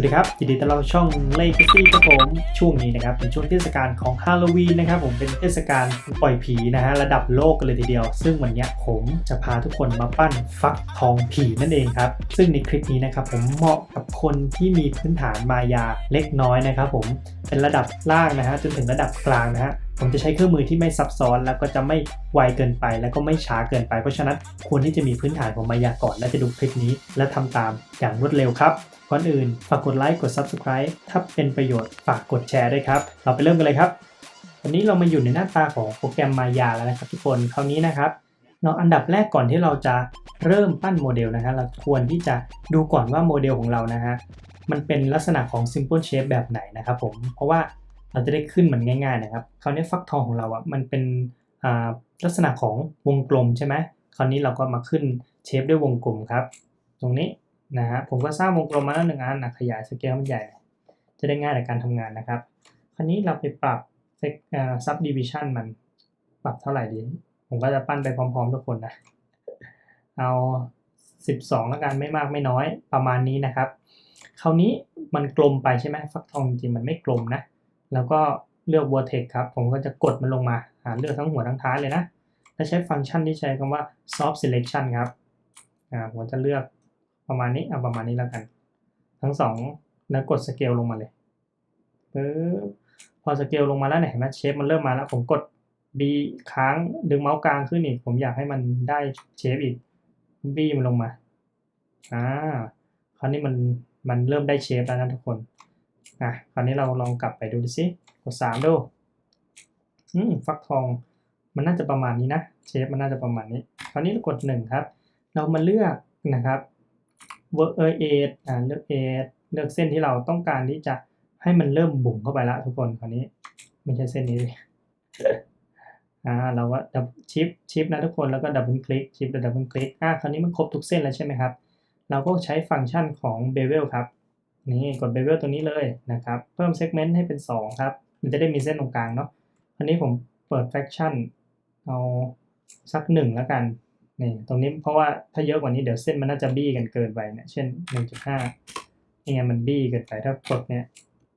วัสดีครับยินดีต้อนรับช่องเลขซี่ครับผมช่วงนี้นะครับเป็นช่วงเทศกาลของฮาโลวีนนะครับผมเป็นเทศกาลปล่อยผีนะฮะระดับโลกกันเลยทีเดียว ซึ่งวันนี้ผมจะพาทุกคนมาปั้นฟักทองผีนั่นเองครับซึ่งในคลิปนี้นะครับผมเหมาะกับคนที่มีพื้นฐานมายาเล็กน้อยนะครับผมเป็นระดับล่างนะฮะจนถึงระดับกลางนะฮะ ผมจะใช้เครื่องมือที่ไม่ซับซ้อน แล้วก็จะไม่ไวเกินไป แล้วก็ไม่ช้าเกินไป เพราะฉะนั้นควรที่จะมีพื้นฐานของมายาก่อน และจะดูคลิปนี้ และทำตามอย่างรวดเร็วครับก่อนอื่นฝากกดไลค์กด Subscribe ถ้าเป็นประโยชน์ฝากกดแชร์ด้วยครับ เราไปเริ่มกันเลยครับวันนี้เรามาอยู่ในหน้าตาของโปรแกรมมายาแล้วนะครับทุกคนคราวนี้นะครับเราอันดับแรกก่อนที่เราจะเริ่มปั้นโมเดลนะฮะเราควรที่จะดูก่อนว่าโมเดลของเรานะฮะมันเป็นลักษณะของ simple shape แบบไหนนะครับผมเพราะว่า เราจะได้ขึ้นมันง่ายๆนะครับ คราวนี้ฟักทองของเราอะมันเป็นลักษณะของวงกลมใช่ไหมคราวนี้เราก็มาขึ้นเชฟด้วยวงกลมครับ ตรงนี้นะฮะผมก็สร้างวงกลมมาแล้วหนึ่งอันนะขยายสเกลมันใหญ่ จะได้ง่ายในการทำงานนะครับ คราวนี้เราไปปรับเซกอ่า subdivision มันปรับเท่าไหร่ดี ผมก็จะปั้นไปพร้อมๆทุกคนนะ เอา 12 แล้วกันไม่มากไม่น้อยประมาณนี้นะครับ คราวนี้มันกลมไปใช่ไหมฟักทองจริงมันไม่กลมนะ แล้วก็เลือก vertex ครับ ผมก็จะกดมันลงมาหาเลือกทั้งหัวทั้งท้ายเลยนะ และใช้ฟังก์ชันที่ใช้คำว่า soft selection ครับ อ่าผมจะเลือกประมาณนี้ เอาประมาณนี้แล้วกัน ทั้งสองแล้วกดสเกลลงมาเลยปึ๊บพอสเกลลงมาแล้วเนี่ยเห็นไหมเชฟมันเริ่มมาแล้ว ผมกด B ค้างดึงเมาส์กลางขึ้นอีก ผมอยากให้มันได้เชฟอีก B มันลงมา อ่า คราวนี้มันมันเริ่มได้เชฟแล้วนะทุกคน อะคราวนี้เราลองกลับไปดูดิสิกดสามดูอืมฟักทองมันน่าจะประมาณนี้นะเชฟมันน่าจะประมาณนี้คราวนี้เรากดหนึ่งครับ เรามาเลือกนะครับ work เอเอ่าเลือกเอเลือกเส้นที่เราต้องการที่จะให้มันเริ่มบุ๋มเข้าไปละทุกคนคราวนี้ไม่ใช่เส้นนี้ดิอ่าเราก็ดับชิปชิปนะทุกคนแล้วก็ดับเบิลคลิกชิปแล้วดับเบิลคลิกอ่าคราวนี้มันครบทุกเส้นแล้วใช่ไหมครับ เราก็ใช้ฟังก์ชันของ bevel ครับ นี่กด bevel ตัวนี้เลยนะครับ เพิ่ม segment ให้เป็น 2 ครับ มันจะได้มีเส้นตรงกลางเนาะอันนี้ผมเปิด fraction เอาสัก1แล้วกันนี่ตรงนี้เพราะว่าถ้าเยอะกว่านี้เดี๋ยวเส้นมันน่าจะบี้กันเกินไปเนี่ยเช่น 1.5ยังไงมันบี้เกินไปถ้ากดเนี่ย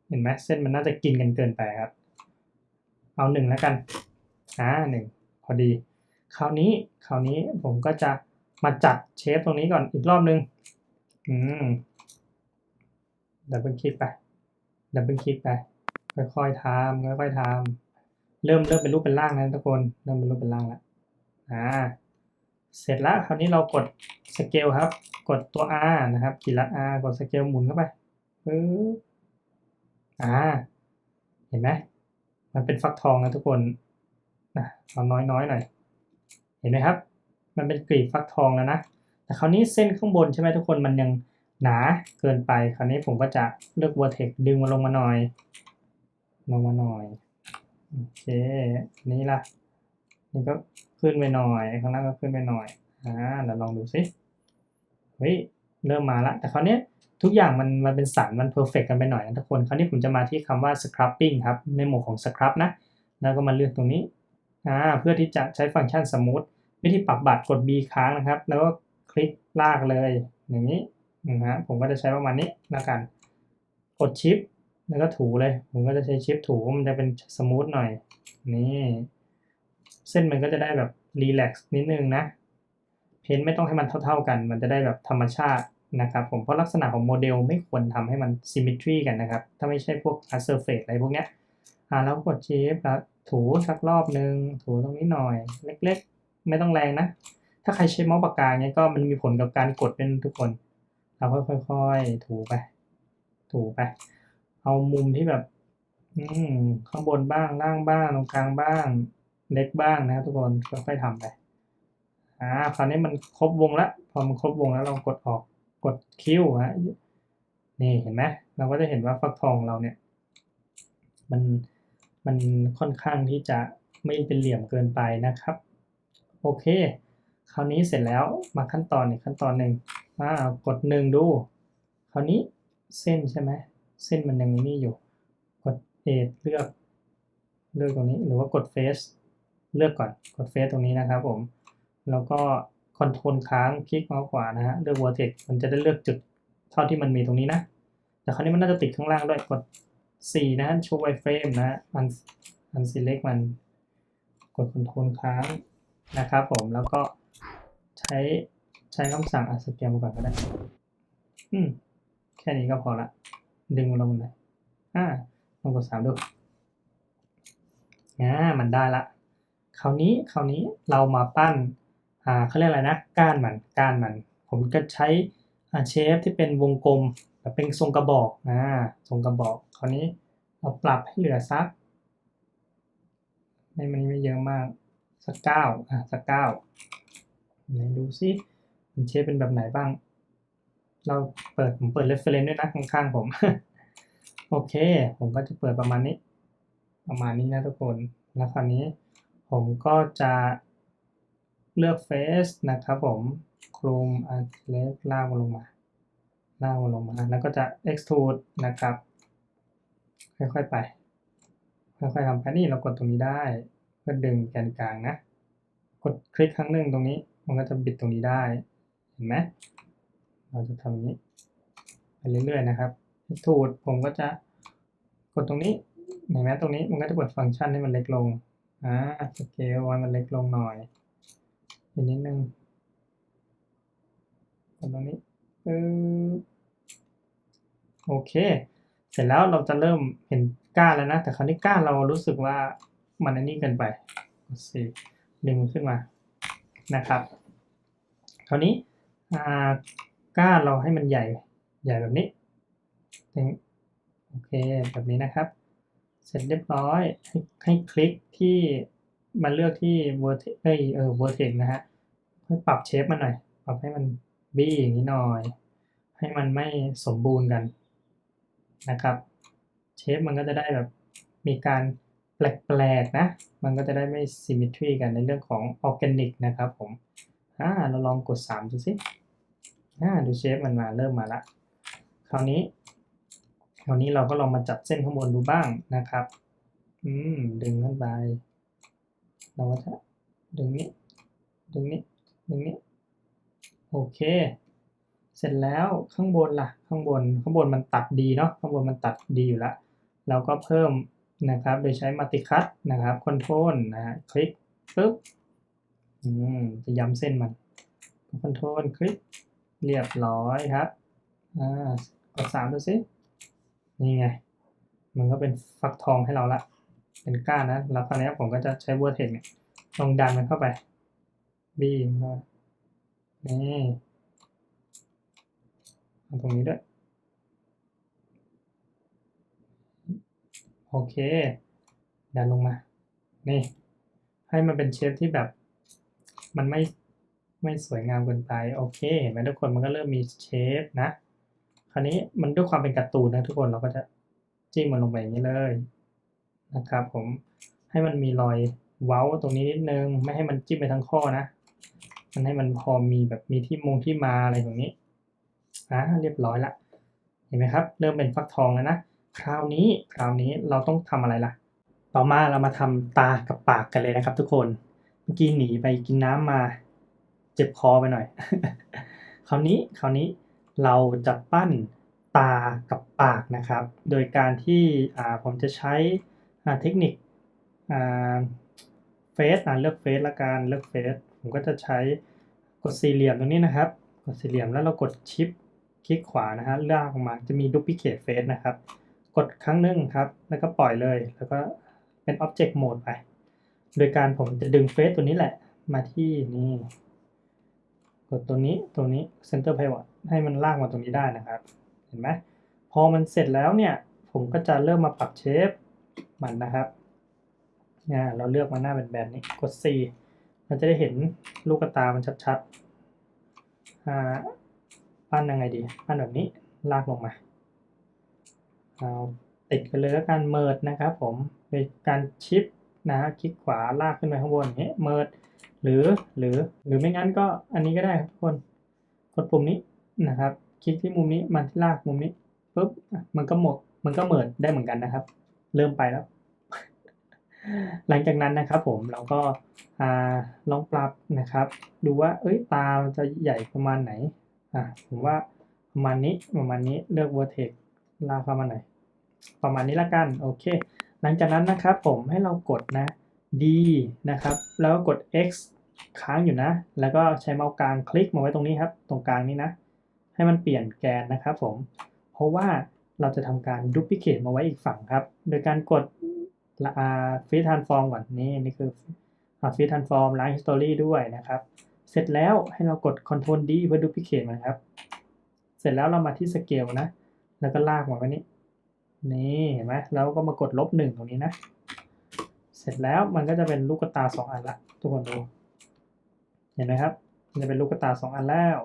เห็นไหมเส้นมันน่าจะกินกันเกินไปครับ เอา1แล้วกันอ่าหนึ่งพอดี คราวนี้คราวนี้ผมก็จะมาจัดเชฟตรงนี้ก่อนอีกรอบนึง อืม ดับเบิลคลิกไปดับเบิลคลิกไป ค่อยๆทำค่อยๆทำเริ่มเริ่มเป็นรูปเป็นร่างแล้วทุกคนเริ่มเป็นรูปเป็นร่างแล้วอ่าเสร็จแล้วคราวนี้เรากดสเกลครับ กดตัว R นะครับขีดละ R กดสเกลหมุนเข้าไปปึ๊บอ่า เห็นไหมมันเป็นฟักทองนะทุกคนนะเอาน้อยๆหน่อย เห็นไหมครับ มันเป็นกลีบฟักทองแล้วนะแต่คราวนี้เส้นข้างบนใช่ไหมทุกคนมันยัง หนาเกินไป คราวนี้ผมก็จะเลือก vertex ดึงมาลงมาหน่อย ลงมาหน่อยโอเคนี่ละนี่ก็ขึ้นไปหน่อย ข้างล่างก็ขึ้นไปหน่อยอ่าเดี๋ยวลองดูสิเฮ้ยเริ่มมาละแต่คราวนี้ทุกอย่างมันมันเป็นสันมันเพอร์เฟกกันไปหน่อยนะทุกคน คราวนี้ผมจะมาที่คำว่า scrubbing ครับ ในหมวดของ scrub นะ แล้วก็มาเลือกตรงนี้อ่าเพื่อที่จะใช้ฟังก์ชันสมูทวิธีปรับบัตรกด B ค้างนะครับ แล้วก็คลิกลากเลยอย่างนี้ นะฮะผมก็จะใช้ประมาณนี้แล้วกัน กดชิป แล้วก็ถูเลย ผมก็จะใช้ชิปถูมันจะเป็นสมูทหน่อย นี่เส้นมันก็จะได้แบบรีแลกซ์นิดนึงนะ เพ้นไม่ต้องให้มันเท่า ๆกัน มันจะได้แบบธรรมชาตินะครับผมเพราะลักษณะของโมเดลไม่ควรทำให้มันซิม m ทรีกันนะครับ ถ้าไม่ใช่พวก a r t surface อะไรพวกเนี้ยอ่าแล้วกดชิปแล้วถูสักรอบนึง ถูตรงนี้หน่อย เล็กๆ ไม่ต้องแรงนะ ถ้าใครใช้เมาส์ปากกาเนี้ยก็มันมีผลกับการกดเป็นทุกคน เราค่อยๆ ถูไป ถูไป เอามุมที่แบบ อืข้างบนบ้างล่างบ้างตรงกลางบ้าง เล็กบ้างนะทุกคนค่อยๆทำไปอ่าคราวนี้มันครบวงแล้วพอมันครบวงแล้วเรากดออกกดคิวฮะนี่เห็นไหมเราก็จะเห็นว่าฟักทองเราเนี่ย มันมันค่อนข้างที่จะไม่เป็นเหลี่ยมเกินไปนะครับ โอเค คราวนี้เสร็จแล้วมาขั้นตอนอีกขั้นตอนหนึ่ง อ่ากดหนึ่งดู คราวนี้เส้นใช่ไหม เส้นมันยังนี่อยู่ กดเอทเลือก เลือกตรงนี้ หรือว่ากดเฟสเลือกก่อน กดเฟสตรงนี้นะครับผม แล้วก็คอนโทรลค้าง คลิกเมาส์ขวานะฮะ เลือก vertex มันจะได้เลือกจุดเท่าที่มันมีตรงนี้นะ แต่คราวนี้มันน่าจะติดข้างล่างด้วย กด 4 นะโชว์ไวเฟรมนะอันอัน select มัน กดคอนโทรลค้างนะครับผม แล้วก็ใช้ ใช้คำสั่งอัดสแกมาก่อนก็ได้ อืม แค่นี้ก็พอละ ดึงมันลงหน่อยอ่าลองกดสามดูอ่ามันได้ละ คราวนี้ คราวนี้เรามาปั้น อ่าเขาเรียกอะไรนะ ก้านมัน ก้านมัน ผมก็ใช้อ่าเชฟที่เป็นวงกลมแบบเป็นทรงกระบอกอ่าทรงกระบอก คราวนี้เราปรับให้เหลือสักไม่มันไม่เยอะมาก สักเก้าอะสักเก้าไหนดูซิ มันเชฟเป็นแบบไหนบ้าง เราเปิดผมเปิด reference ด้วยนะข้างๆผม โอเค ผมก็จะเปิดประมาณนี้ ประมาณนี้นะทุกคน แล้วคราวนี้ผมก็จะเลือกเฟซนะครับผมคลุมอันเล็กลากมันลงมาลากมันลงมา แล้วก็จะ extrude นะครับ ค่อยๆไป ค่อยๆทำไปนี่เรากดตรงนี้ได้เพื่อดึงแกนกลางนะ กดคลิกครั้งหนึ่งตรงนี้ มันก็จะบิดตรงนี้ได้ เห็นไหมเราจะทำอย่างนี้ไปเรื่อยๆนะครับทูดผมก็จะกดตรงนี้เห็นไหมตรงนี้มันก็จะเปิดฟังก์ชันให้มันเล็กลงอ่าสเกลไว้มันเล็กลงหน่อยอีกนิดนึงกดตรงนี้เออโอเค เสร็จแล้วเราจะเริ่มเห็นก้านแล้วนะ แต่คราวนี้ก้านเรารู้สึกว่ามันอันนี้เกินไปกดสิดึงมันขึ้นมานะครับ คราวนี้ ก้านเราให้มันใหญ่ใหญ่แบบนี้โอเคแบบนี้นะครับ เสร็จเรียบร้อยให้ให้คลิกที่มาเลือกที่ vertex เอ้ยเออ vertex นะฮะให้ปรับเชฟมันหน่อย ปรับให้มันบี้อย่างนี้หน่อย ให้มันไม่สมบูรณ์กันนะครับเชฟมันก็จะได้แบบมีการแปลกๆนะ มันก็จะได้ไม่ symmetry กันในเรื่องของ organic นะครับผม อ่า เราลองกด3ดูสิ อ่าดูเชฟมันมาเริ่มมาละ คราวนี้ คราวนี้เราก็ลองมาจับเส้นข้างบนดูบ้างนะครับ อืม ดึงขึ้นไป เราก็จะดึงนี้ ดึงนี้ ดึงนี้ โอเค เสร็จแล้วข้างบนล่ะ ข้างบน ข้างบนมันตัดดีเนาะ ข้างบนมันตัดดีอยู่ล้วเราก็เพิ่มนะครับ โดยใช้มัลติคัตนะครับคอนโทรลนะฮะ คลิกปึ๊บ อืม จะย้ำเส้นมันคอนโทรลคลิก เรียบร้อยครับ อ่ากดสามดูสิ นี่ไง มันก็เป็นฟักทองให้เราละ เป็นก้านนะ แล้วคราวนี้ผมก็จะใช้เวอร์เทคเนี่ยลองดันมันเข้าไป บีมเข้านี่เอาตรงนี้ด้วย โอเค ดันลงมา นี่ ให้มันเป็นเชฟที่แบบ มันไม่ ไม่สวยงามเกินไปโอเคเห็นไหมทุกคนมันก็เริ่มมีเชฟนะ คราวนี้มันด้วยความเป็นการ์ตูนนะทุกคนเราก็จะจิ้มมันลงไปอย่างนี้เลยนะครับผมให้มันมีรอยเว้าตรงนี้นิดนึง ไม่ให้มันจิ้มไปทั้งข้อนะ มันให้มันพอมีแบบมีที่มงที่มาอะไรอย่างนี้อ่าเรียบร้อยละ เห็นไหมครับ เริ่มเป็นฟักทองแล้วนะคราวนี้คราวนี้เราต้องทำอะไรล่ะ ต่อมาเรามาทำตากับปากกันเลยนะครับ ทุกคนเมื่อกี้หนีไปกินน้ำมา เจ็บคอไปหน่อย คราวนี้คราวนี้เราจะปั้นตากับปากนะครับ โดยการที่ผมจะใช้เทคนิคเฟสเลือกเฟสละกันเลือกเฟสผมก็จะใช้กดสี่เหลี่ยมตรงนี้นะครับ กดสี่เหลี่ยมแล้วเรากดชิปคลิกขวานะฮะลากออกมาจะมี duplicate face นะครับ กดครั้งหนึ่งครับ แล้วก็ปล่อยเลย แล้วก็เป็น object mode ไป โดยการผมจะดึงเฟสตัวนี้แหละ มาที่นี่ ดตัวนี้ตัวนี้ center pivot ให้มันลากมาตรงนี้ได้นะครับ เห็นไหมพอมันเสร็จแล้วเนี่ย ผมก็จะเริ่มมาปรับเชฟมันนะครับเนี่ยเราเลือกมาหน้าเป็นแบบนี้กด C เราจะได้เห็นลูกตา มันชัดๆอ่าปั้นยังไงดี ปั้นแบบนี้ลากลงมาเอาติดไปเลยแล้วกันเมิดนะครับผมโดยการชิปนะฮะคลิกขวาลากขึ้นไปข้างบนอย่างนี้เมิด หรือหรือหรือไม่งั้นก็อันนี้ก็ได้ครับทุกคน กดปุ่มนี้นะครับ คลิกที่มุมนี้มันที่ลากมุมนี้ปุ๊บมันก็หมดมันก็เหมิดได้เหมือนกันนะครับ เริ่มไปแล้ว หลังจากนั้นนะครับ ผมเราก็ลองปรับนะครับ ดูว่า เอ้ยตาจะใหญ่ประมาณไหนอะผมว่าประมาณนี้ประมาณนี้เลือก vertex ลากเข้ามาหน่อยประมาณนี้ละกันโอเค หลังจากนั้นนะครับ ผมให้เรากดนะ D นะครับ แล้วก็กด X ค้างอยู่นะ แล้วก็ใช้เมาส์กลางคลิกมาไว้ตรงนี้ครับ ตรงกลางนี้นะ ให้มันเปลี่ยนแกนนะครับผม เพราะว่าเราจะทำการดู p ิเค e มาไว้อีกฝั่งครับ โดยการกดฟีทันฟอร์มก่อนนี่นี่คือฟีทันฟอร์มไล้าง history ด้วยนะครับ เสร็จแล้วให้เรากด Ctrl D เพื่อดู p ิเค e มันครับ เสร็จแล้วเรามาที่สเกลนะ แล้วก็ลากมาไว้นี้ นี่เห็นไหมแล้วก็มากดลบหนึ่งตรงนี้นะ เสร็จแล้วมันก็จะเป็นลูกตาสองอันละทุกคนดู เห็นไหมครับ มันจะเป็นลูกตาสองอันแล้ว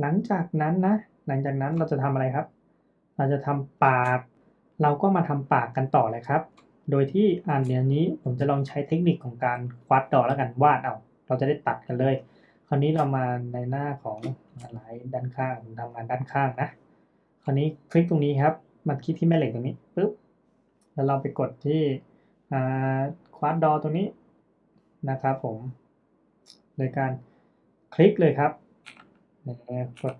หลังจากนั้นนะ หลังจากนั้นเราจะทำอะไรครับ เราจะทำปาก เราก็มาทำปากกันต่อเลยครับ โดยที่อันเนี้ยนี้ผมจะลองใช้เทคนิคของการควัดดอแล้วกันวาดเอา เราจะได้ตัดกันเลย คราวนี้เรามาในหน้าของอะไรด้านข้างผมทำงานด้านข้างนะ คราวนี้คลิกตรงนี้ครับ มาคลิกที่แม่เหล็กตรงนี้ปุ๊บ แล้วเราไปกดที่ควัดดอตรงนี้นะครับผม โดยการคลิกเลยครับกด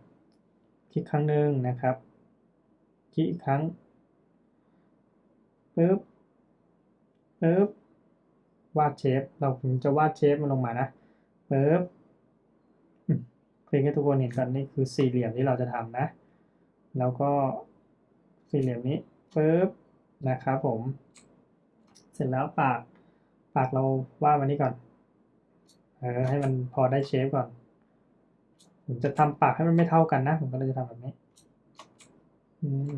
คลิกครั้งหนึ่งนะครับ คลิกอีกครั้งปึ๊บปึ๊บวาดเชฟ เราผมจะวาดเชฟมันลงมานะปึ๊บคลิกให้ทุกคนเห็นกันนี่คือสี่เหลี่ยมที่เราจะทำนะ แล้วก็สี่เหลี่ยมนี้ปึ๊บนะครับผม เสร็จแล้วปาก ปากเราวาดมันนี้ก่อน เออให้มันพอได้เชฟก่อน ผมจะทำปากให้มันไม่เท่ากันนะ ผมก็เลยจะทำแบบนี้ อืม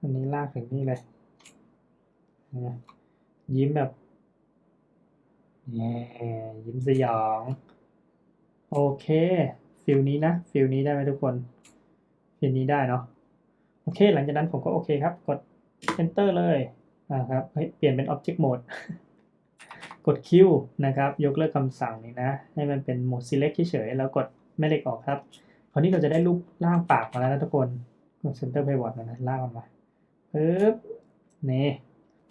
อันนี้ลากถึงนี่เลยนะยิ้มแบบแย่ยิ้มสยอง โอเคฟิลนี้นะฟิลนี้ได้ไหมทุกคนฟิลนี้ได้เนาะโอเค หลังจากนั้นผมก็โอเคครับ กด enter เลยอ่าครับเฮ้ยเปลี่ยนเป็น object mode กด Q นะครับ ยกเลิกคำสั่งนี้นะ ให้มันเป็นโหมด select เฉยๆ แล้วกดแม่เหล็กออกครับ คราวนี้เราจะได้รูปร่างปากมาแล้วนะทุกคนกด center pivot นะลากมันมาปึ๊บ นี่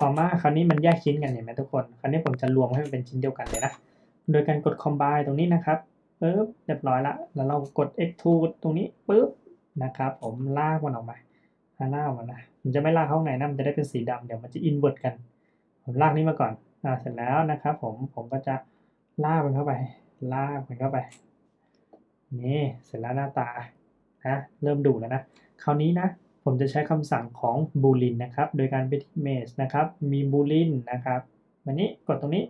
ต่อมาคราวนี้มันแยกชิ้นกันเห็นไหมทุกคน คราวนี้ผมจะรวมให้มันเป็นชิ้นเดียวกันเลยนะ โดยการกด combine ตรงนี้นะครับปึ๊บ เรียบร้อยละ แล้วเรากด extrude ตรงนี้ปึ๊บ นะครับ ผมลากมันออกมาลากมันนะ ผมจะไม่ลากเข้าไหนนะ มันจะได้เป็นสีดำเดี๋ยวมันจะอินเวอร์ตกัน ผมลากนี้มาก่อน อ่าเสร็จแล้วนะครับผมผมก็จะลากมันเข้าไปลากมันเข้าไปนี่เสร็จแล้วหน้าตานะเริ่มดูแล้วนะคราวนี้นะผมจะใช้คำสั่งของ boolean นะครับ โดยการไปที่ image นะครับ มี boolean นะครับวันนี้กดตรงนี้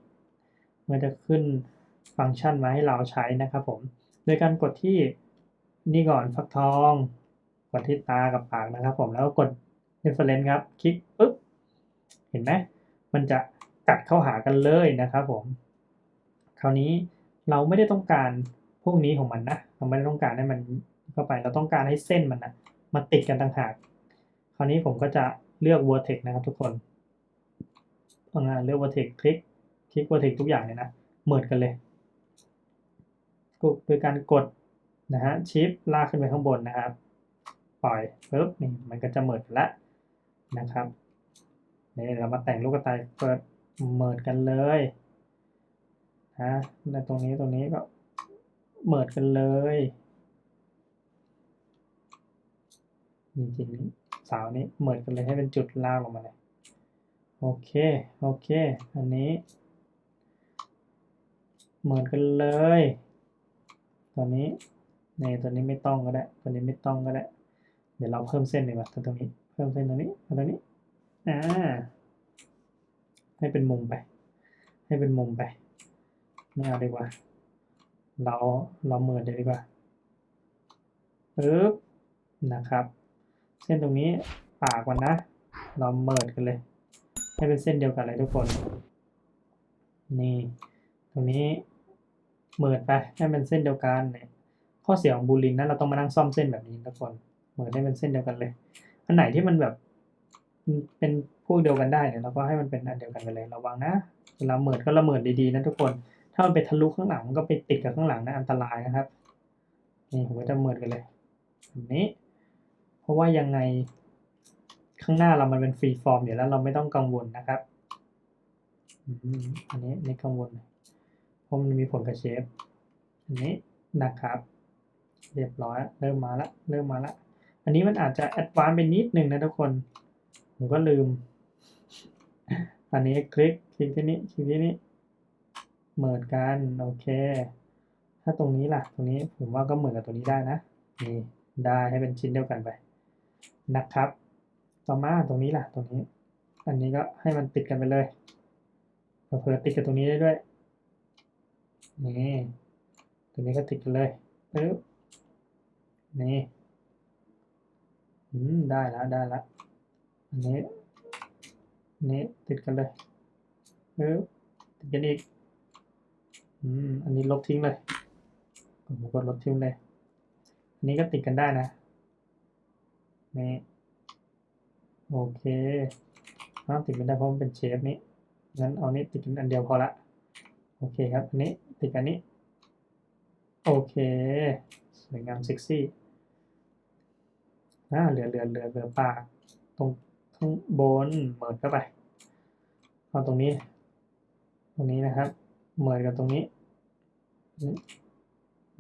มันจะขึ้นฟังก์ชันมาให้เราใช้นะครับผม โดยการกดที่นี่ก่อนฟักทอง กดที่ตากับปากนะครับผมแล้วก็กด reference ครับ คลิกปุ๊บ เห็นไหมมันจะ กัดเข้าหากันเลยนะครับผม คราวนี้เราไม่ได้ต้องการพวกนี้ของมันนะเราไม่ได้ต้องการให้มันเข้าไป เราต้องการให้เส้นมันนะมาติดกันต่างหาก คราวนี้ผมก็จะเลือก vertex นะครับทุกคนทำงานเลือก vertex คลิก คลิก vertex ทุกอย่างเลยนะเหมือนกันเลยโดยการกดนะฮะชิปลากขึ้นไปข้างบนนะครับ ปล่อยปุ๊บนี่มันก็จะเหมือนแล้วนะครับนี่เรามาแต่งลูกกระต่ายเปิด เหมือนกันเลยนะในตรงนี้ตรงนี้ก็เหมือนกันเลยจริงๆสาวนี้เหมือนกันเลยให้เป็นจุดล่างลงมาเลยโอเคโอเค อันนี้เหมือนกันเลย ตัวนี้ในตัวนี้ไม่ต้องก็ได้ ตัวนี้ไม่ต้องก็ได้ เดี๋ยวเราเพิ่มเส้นดีกว่าตรงนี้ เพิ่มเส้นตรงนี้ตรงนี้ อ่า ให้เป็นมุมไป ให้เป็นมุมไปไม่เอาดีกว่า เราเราเหมือนดีกว่าปึ๊บนะครับ เส้นตรงนี้ปากมันนะ เราเมิดกันเลย ให้เป็นเส้นเดียวกันเลยทุกคน นี่ ตรงนี้เมิดไปให้เป็นเส้นเดียวกันเนี่ยข้อเสียของบูลินนะเราต้องมานั่งซ่อมเส้นแบบนี้ทุกคนเหมือนได้เป็นเส้นเดียวกันเลย อันไหนที่มันแบบเป็น วกเดียวกันได้เนี่ยเราก็ให้มันเป็นอันเดียวกันไปเลยระวังนะเวลาเหมือนก็ละเมิดดีๆนะทุกคน ถ้ามันไปทะลุข้างหลังมันก็ไปติดกับข้างหลังนะอันตรายนะครับนี่ผมก็จะเหมือนกันเลยแบบนี้ เพราะว่ายังไงข้างหน้าเรามันเป็นฟรีฟอร์มอยู่แล้วเราไม่ต้องกังวลนะครับอันนี้ไม่กังวลเพราะมันมีผลกับเชฟอันนี้นะครับ เรียบร้อยเริ่มมาละเริ่มมาละอันนี้มันอาจจะแอดวานซ์ไปนิดนึงนะทุกคน ผมก็ลืม อันนี้คลิกคลิกที่นี้คลิกที่นี้เหมือนกันโอเค ถ้าตรงนี้ล่ะตรงนี้ผมว่าก็เหมือนกับตัวนี้ได้นะนี่ได้ให้เป็นชิ้นเดียวกันไปนะครับ ต่อมาตรงนี้ล่ะตรงนี้ อันนี้ก็ให้มันติดกันไปเลยเผื่อติดกับตรงนี้ได้ด้วยนี่ตรงนี้ก็ติดกันเลยปึ๊บนี่ อืม ได้แล้ว ได้แล้ว อันนี้ นี้ติดกันเลยปึ๊บติดกันอีก อืม อันนี้ลบทิ้งเลยผมกดลบทิ้งเลย อันนี้ก็ติดกันได้นะ นี่ โอเคอ้าติดกันได้เพราะมันเป็นเชฟนี้ งั้นเอานี้ติดกันอันเดียวพอละ โอเคครับ อันนี้ติดกันนี้ โอเค สวยงามเซ็กซี่อ่าเหลือเหลือเหลือเหลือปากตรง ข้างบนเหมิดเข้าไปเอาตรงนี้ ตรงนี้นะครับ เหมิดกับตรงนี้นี่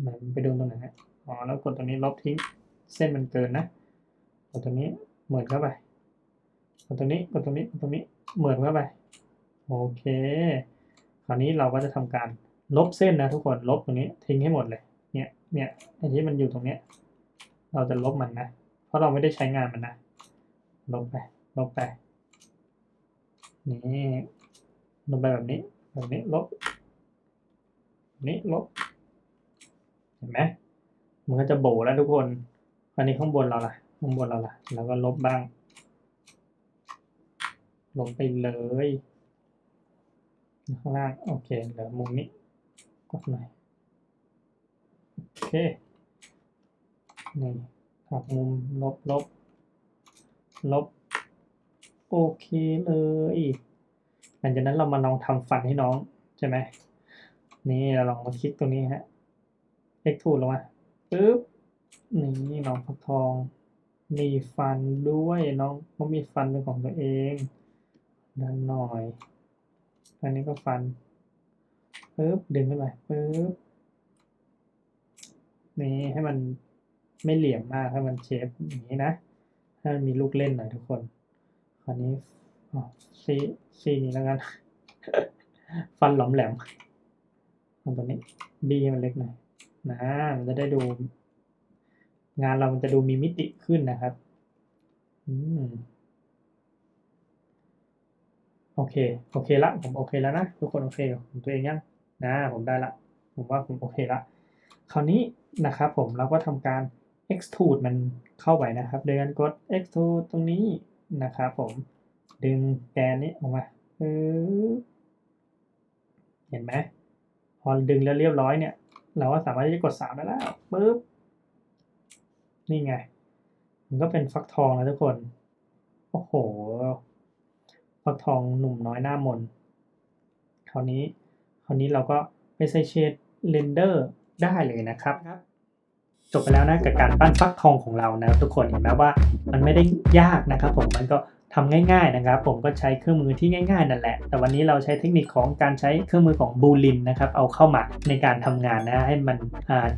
มันไปโดนตรงไหนฮะอ๋อแล้วกดตรงนี้ลบทิ้งเส้นมันเกินนะกดตรงนี้เหมิดเข้าไปกดตรงนี้กดตรงนี้กดตรงนี้เหมิดเข้าไปโอเค คราวนี้เราก็จะทำการลบเส้นนะทุกคนลบตรงนี้ทิ้งให้หมดเลย เนี่ยเนี่ยไอ้ที่มันอยู่ตรงเนี้ย เราจะลบมันนะ เพราะเราไม่ได้ใช้งานมันนะ ลบไป ลบไป นี่ลบไปแบบนี้ แบบนี้ลบ นี้ลบ เห็นไหมมันก็จะโบแล้วทุกคนคราวนี้ข้างบนเราล่ะ ข้างบนเราล่ะเราก็ลบบ้าง ลบไปเลย ข้างล่าง โอเค เหลือมุมนี้ กดหน่อย โอเค นี่หักมุมลบลบลบ โอเคเลยหลังจากนั้นเรามาลองทำฟันให้น้องใช่ไหมนี่เราลองมาคลิกตรงนี้ฮะเอ็กทูลงมาปึ๊บนี่น้องฟักทอง มีฟันด้วยน้องเขามีฟันเป็นของตัวเองด้านหน่อยอันนี้ก็ฟันปึ๊บดึงขึ้นไปปึ๊บนี่ให้มันไม่เหลี่ยมมากให้มันเชฟอย่างนี้นะให้มันมีลูกเล่นหน่อยทุกคน คราวนี้อ๋อซีซีนี้แล้วกัน ฟันหลอมแหลมเอาตัวนี้บีมันเล็กหน่อยนะมันจะได้ดู งานเรามันจะดูมีมิติขึ้นนะครับ อืมโอเค โอเคละ ผมโอเคแล้วนะ ทุกคนโอเคผมตัวเองยังนะผมได้ละ ผมว่าผมโอเคละ คราวนี้นะครับผมเราก็ทำการ extrude มันเข้าไปนะครับ โดยการกด extrude ตรงนี้ นะครับผม ดึงแกนนี้ออกมาเห็นไหมพอดึงแล้วเรียบร้อยเนี่ย เราก็สามารถที่จะกดสามได้แล้วปึ๊บนี่ไง มันก็เป็นฟักทองแล้วทุกคน โอ้โห ฟักทองหนุ่มน้อยหน้ามน คราวนี้ คราวนี้เราก็ไปใส่เชดเรนเดอร์ได้เลยนะครับ จบไปแล้วนะกับการปั้นฟักทองของเรานะครับทุกคนเห็นไหมว่ามันไม่ได้ยากนะครับผมมันก็ ทำง่ายๆนะครับ ผมก็ใช้เครื่องมือที่ง่ายๆนั่นแหละ แต่วันนี้เราใช้เทคนิคของการใช้เครื่องมือของบูลินนะครับ เอาเข้ามาในการทำงานนะให้มัน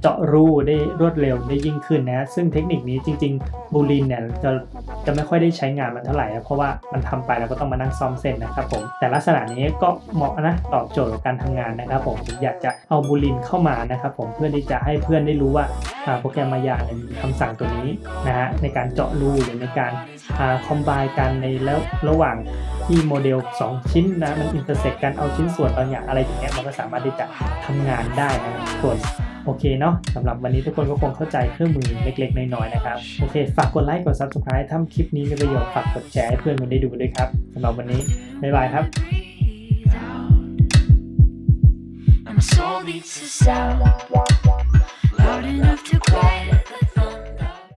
เจาะรูได้รวดเร็วได้ยิ่งขึ้นนะ ซึ่งเทคนิคนี้จริงๆบูลินเนี่ยจะจะไม่ค่อยได้ใช้งานมันเท่าไหร่เพราะว่ามันทำไปแล้วก็ต้องมานั่งซ่อมเส้นนะครับผมแต่ลักษณะนี้ก็เหมาะนะตอบโจทย์กับการทำงานนะครับผมผมอยากจะเอาบูลินเข้ามานะครับผมเพื่อที่จะให้เพื่อนได้รู้ว่าอ่าโปรแกรมมายาเนี่ยมีคำสั่งตัวนี้นะฮะในการเจาะรูหรือในการคอมไบกันในแล้วระหว่างที่โมเดล 2 ชิ้นนะมันอินเตอร์เซ็กกันเอาชิ้นส่วนบางอย่างอะไรอย่างเงี้ยมันก็สามารถที่จะทำงานได้นะครับทุกคนโอเคเนาะสำหรับวันนี้ทุกคนก็คงเข้าใจเครื่องมือเล็กๆ น้อยๆนะครับโอเค ฝากกดไลค์กด Subscribe ถ้าคลิปนี้มีประโยชน์ฝากกดแชร์ให้เพื่อนมันได้ดูด้วยครับสำหรับวันนี้บ๊ายบายครับ My soul beats the sound loud enough to quiet